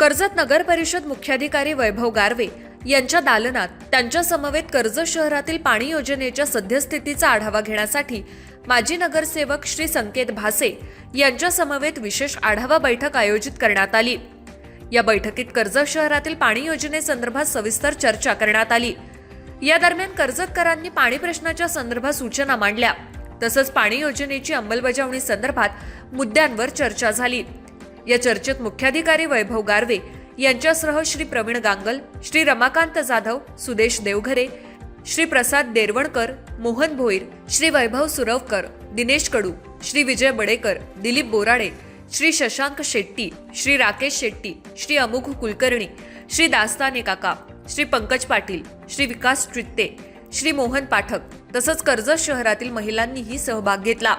कर्जत नगर परिषद मुख्याधिकारी वैभव गारवे यांच्या दालनात त्यांच्या समवेत कर्जत शहरातील पाणी योजनेच्या सद्यस्थितीचा आढावा घेण्यासाठी माजी नगरसेवक श्री संकेत भासे यांच्या समवेत विशेष आढावा बैठक आयोजित करण्यात आली. या बैठकीत कर्जत शहरातील पाणी योजनेसंदर्भात सविस्तर चर्चा करण्यात आली. या दरम्यान कर्जतकरांनी पाणी प्रश्नाच्या संदर्भात सूचना मांडल्या. तसंच पाणी योजनेची अंमलबजावणी संदर्भात मुद्द्यांवर चर्चा झाली. या चर्चेत मुख्याधिकारी वैभव गारवे यांच्यासह श्री प्रवीण गांगल श्री रमाकांत जाधव सुदेश देवघरे श्री प्रसाद देरवणकर मोहन भोईर श्री वैभव सुरवकर दिनेश कडू श्री विजय बडेकर दिलीप बोराडे श्री शशांक शेट्टी श्री राकेश शेट्टी श्री अमुख कुलकर्णी श्री दास्ताने काका श्री पंकज पाटील श्री विकास चित्ते श्री मोहन पाठक तसंच कर्जत शहरातील महिलांनीही सहभाग घेतला.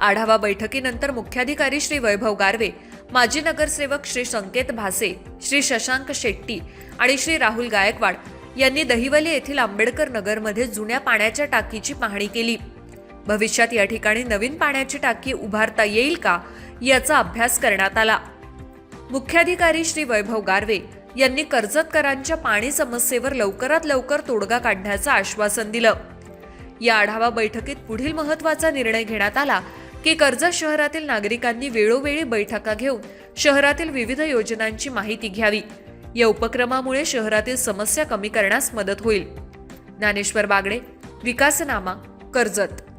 आढावा बैठकीनंतर मुख्याधिकारी श्री वैभव गारवे माजी नगरसेवक श्री संकेत भासे श्री शशांक शेट्टी आणि श्री राहुल गायकवाड यांनी दहिवली येथील आंबेडकर नगरमध्ये जुन्या पाण्याच्या टाकीची पाहणी केली. भविष्यात या ठिकाणी नवीन पाण्याची टाकी उभारता येईल का याचा अभ्यास करण्यात आला. मुख्याधिकारी श्री वैभव गारवे यांनी कर्जतकरांच्या पाणी समस्येवर लवकरात लवकर तोडगा काढण्याचं आश्वासन दिलं. या आढावा बैठकीत पुढील महत्त्वाचा निर्णय घेण्यात आला की कर्जत शहरातील नागरिकांनी वेळोवेळी बैठका घेऊन शहरातील विविध योजनांची माहिती घ्यावी. या उपक्रमामुळे शहरातील समस्या कमी करण्यास मदत होईल. ज्ञानेश्वर बागडे विकासनामा कर्जत.